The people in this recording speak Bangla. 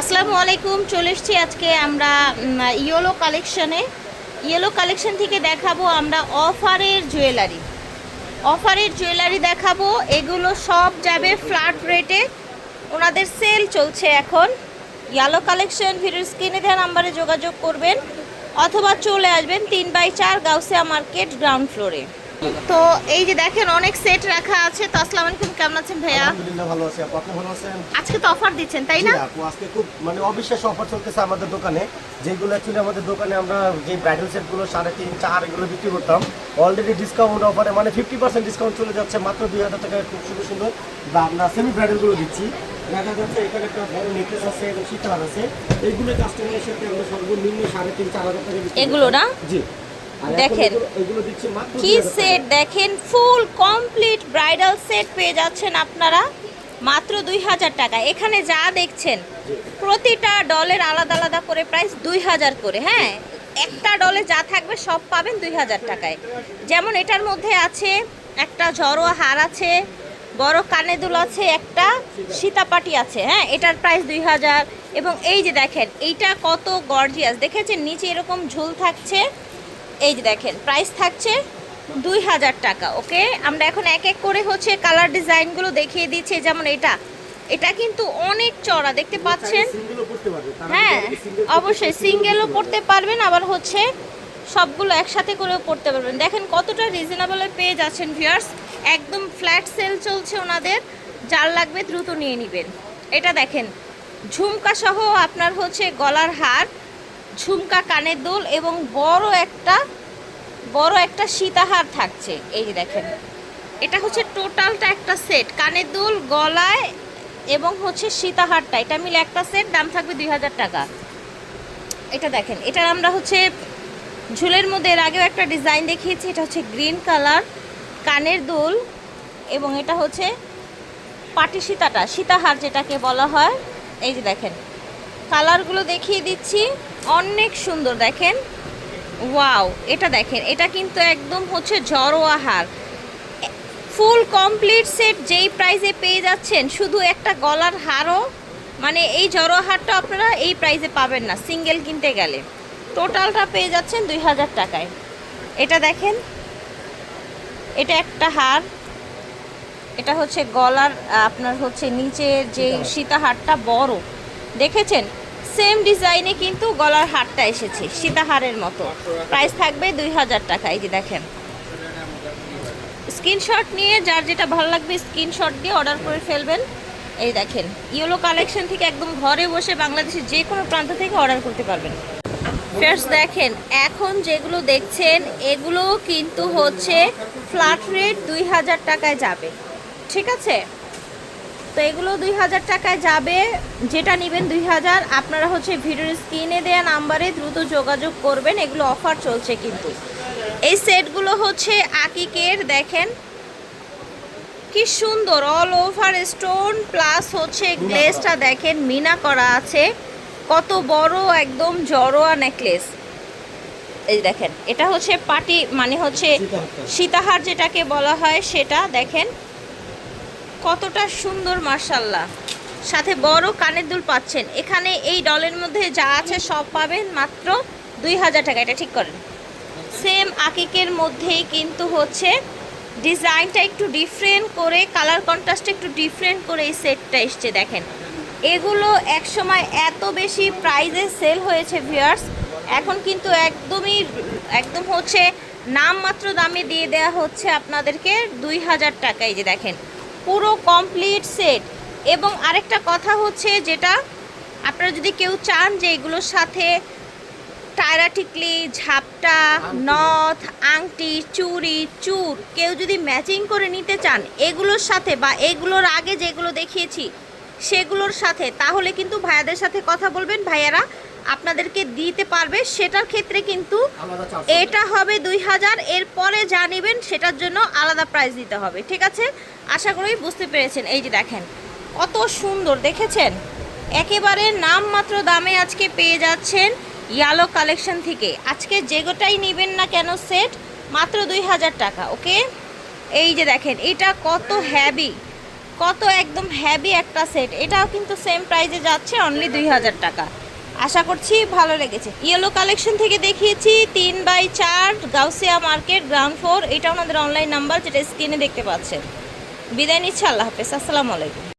আসসালামু আলাইকুম, চলে এসেছি আজকে আমরা ইয়েলো কালেকশনে ইয়েলো কালেকশন থেকে দেখাবো আমরা অফারের জুয়েলারি অফারের জুয়েলারি দেখাবো, এগুলো সব যাবে ফ্ল্যাট রেটে ওনাদের সেল চলছে এখন। ইয়েলো কালেকশন ভিডিও স্ক্রিনে দেওয়া নাম্বারে যোগাযোগ করবেন। অথবা চলে আসবেন তিন বাই চার গাউসিয়া মার্কেট গ্রাউন্ড ফ্লোরে তো এই যে দেখেন অনেক সেট রাখা আছে। তো আসসালামু আলাইকুম কেমন আছেন ভাইয়া? আলহামদুলিল্লাহ ভালো আছি। আপু আপনি ভালো আছেন? আজকে তো অফার দিচ্ছেন তাই না? আপু আজকে খুব মানে অবিশ্বাস্য অফার চলতেছে আমাদের দোকানে। যেগুলো অ্যাকচুয়ালি আমাদের দোকানে আমরা যে ব্রাইডাল সেটগুলো সাড়ে তিন চার এগুলো বিক্রি করতাম অলরেডি ডিসকাউন্ট অফারে মানে ফিফটি পার্সেন্ট ডিসকাউন্ট চলে যাচ্ছে মাত্র দুই হাজার টাকায় খুব সুন্দর সুন্দর। বা আমরা সেমি ব্রাইডালগুলো দিচ্ছি। দেখা যাচ্ছে এখানে একটা বড় নেকলেস আছে এবং শীতার আছে। এইগুলো কাস্টমারের সাথে আমরা সর্বনিম্ন সাড়ে তিন চার হাজার টাকা এগুলো না? জি। দেখেন। কি 2000 সেট দেখেন ফুল কমপ্লিট ব্রাইডাল সেট পেয়ে যাচ্ছেন আপনারা মাত্র দুই হাজার টাকা। এখানে যা দেখছেন প্রতিটা ডলের আলাদা আলাদা করে প্রাইস দুই হাজার করে হ্যাঁ? একটা ডলে যা থাকবে সব পাবেন দুই হাজার টাকায়। যেমন এটার মধ্যে আছে একটা জড়োয়া হার আছে বড় কানে দুল আছে একটা সীতাপাটি। আছে হ্যাঁ? এটার প্রাইস দুই হাজার। এবং এই যে দেখেন এইটা কত গর্জিয়াস দেখেছেন নিচে এরকম ঝুল থাকছে এই যে দেখেন প্রাইস থাকছে দুই হাজার টাকা ওকে? আমরা এখন এক এক করে হচ্ছে কালার ডিজাইনগুলো দেখিয়ে দিচ্ছি যেমন এটা। এটা কিন্তু অনেক চড়া দেখতে পাচ্ছেন? হ্যাঁ অবশ্যই সিঙ্গেলও পড়তে পারবেন আবার হচ্ছে সবগুলো একসাথে করেও পড়তে পারবেন। দেখেন কতটা রিজনেবলে পেয়ে যাচ্ছেন ভিউয়ার্স একদম ফ্ল্যাট সেল চলছে ওনাদের যার লাগবে দ্রুত নিয়ে নেবেন। এটা দেখেন ঝুমকা সহ আপনার হচ্ছে গলার হার ঝুমকা কানের দোল এবং বড় একটা বড় একটা সীতাহার থাকছে। এই যে দেখেন, এটা হচ্ছে টোটালটা একটা সেট। কানের দুল, গলায় এবং হচ্ছে সীতাহারটা। এটা মিলে একটা সেট, দাম থাকবে দুই হাজার টাকা। এটা দেখেন এটা আমরা হচ্ছে ঝুলের মধ্যে এর আগেও একটা ডিজাইন দেখিয়েছি। এটা হচ্ছে গ্রিন কালার কানের দুল এবং এটা হচ্ছে পাটি সীতাটা, সীতাহার যেটাকে বলা হয়। এই যে দেখেন কালারগুলো দেখিয়ে দিচ্ছি। অনেক সুন্দর দেখেন। ওয়াও এটা দেখেন এটা কিন্তু একদম হচ্ছে জড়োয়া হার ফুল কমপ্লিট সেট যেই প্রাইসে পেয়ে যাচ্ছেন শুধু একটা গলার হারও মানে এই জড়োয়া হারটা আপনারা এই প্রাইসে পাবেন না সিঙ্গেল কিনতে গেলে। টোটালটা পেয়ে যাচ্ছেন দুই হাজার টাকায়। এটা দেখেন এটা একটা হার। এটা হচ্ছে গলার আপনার হচ্ছে নিচের যে সীতাহারটা বড়। দেখেছেন? সেম ডিজাইনে কিন্তু গলার হারটা এসেছে, সীতাহারের মতো। প্রাইস থাকবে দুই হাজার টাকা, এই যে দেখেন। স্ক্রিনশট নিয়ে যার যেটা ভালো লাগবে স্ক্রিনশট দিয়ে অর্ডার করে ফেলবেন। এই দেখেন ইয়েলো কালেকশন থেকে একদম ঘরে বসে বাংলাদেশের যে কোনো প্রান্ত থেকে অর্ডার করতে পারবেন। ফার্স্ট দেখেন, এখন যেগুলো দেখছেন, এগুলো কিন্তু হচ্ছে ফ্ল্যাট রেট দুই হাজার টাকায় যাবে। ঠিক আছে? তো এগুলো দুই হাজার টাকায় যাবে। যেটা নেবেন দুই হাজার। আপনারা হচ্ছে ভিডিওর স্ক্রিনে দেওয়া নাম্বারে দ্রুত যোগাযোগ করবেন। এগুলো অফার চলছে কিন্তু। এই সেটগুলো হচ্ছে আকিকের দেখেন। কি সুন্দর অল ওভার স্টোন প্লাস হচ্ছে গ্লেসটা দেখেন মিনা করা আছে। কত বড় একদম জড়োয়া নেকলেস এই দেখেন এটা হচ্ছে পাটি মানে হচ্ছে সীতাহার যেটাকে বলা হয় সেটা দেখেন। কতটা সুন্দর মার্শাল্লাহ সাথে বড় কানের দুল পাচ্ছেন। এখানে এই ডলের মধ্যে যা আছে সব পাবেন মাত্র দুই হাজার টাকা। এটা ঠিক করেন। সেম আকিকের মধ্যেই কিন্তু হচ্ছে ডিজাইনটা একটু ডিফারেন্ট করে, কালার কন্ট্রাস্ট একটু ডিফারেন্ট করে এই সেটটা এসছে, দেখেন। এগুলো একসময় এত বেশি প্রাইজে সেল হয়েছে, ভিউয়ার্স। এখন কিন্তু একদমই, একদম হচ্ছে নামমাত্র দামে দিয়ে দেওয়া হচ্ছে আপনাদেরকে দুই হাজার টাকায় যে দেখেন। পুরো কমপ্লিট সেট এবং আরেকটা কথা হচ্ছে যেটা আপনারা যদি কেউ চান যে এগুলোর সাথে টায়রা টিকলি ঝাপটা নথ আংটি চুড়ি চুর কেউ যদি ম্যাচিং করে নিতে চান এগুলোর সাথে বা এগুলোর আগে যেগুলো দেখিয়েছি সেগুলোর সাথে তাহলে কিন্তু ভাইয়াদের সাথে কথা বলবেন। ভাইয়ারা আপনাদেরকে দিতে পারবে সেটার ক্ষেত্রে কিন্তু এটা হবে দুই হাজার এরপরে যা নেবেন সেটার জন্য আলাদা প্রাইস দিতে হবে ঠিক আছে? আশা করি বুঝতে পেরেছেন। এই যে দেখেন কত সুন্দর দেখেছেন? একেবারে নামমাত্র দামে আজকে পেয়ে যাচ্ছেন ইয়ালো কালেকশন থেকে। আজকে যেগোটাই নেবেন না কেন সেট মাত্র দুই হাজার টাকা ওকে? এই যে দেখেন এটা কত হ্যাবি কত একদম হ্যাবি একটা সেট এটাও কিন্তু সেম প্রাইজে যাচ্ছে অনলি দুই হাজার টাকা। আশা করছি ভালো লেগেছে। ইয়েলো কালেকশন থেকে দেখিয়েছি তিন বাই চার গাউসিয়া মার্কেট, গ্রাউন্ড ফ্লোর। এটা আমাদের অনলাইন নাম্বার যেটা স্ক্রিনে দেখতে পাচ্ছেন। বিদায় নিচ্ছে, আল্লাহ হাফেজ। আসসালামু আলাইকুম।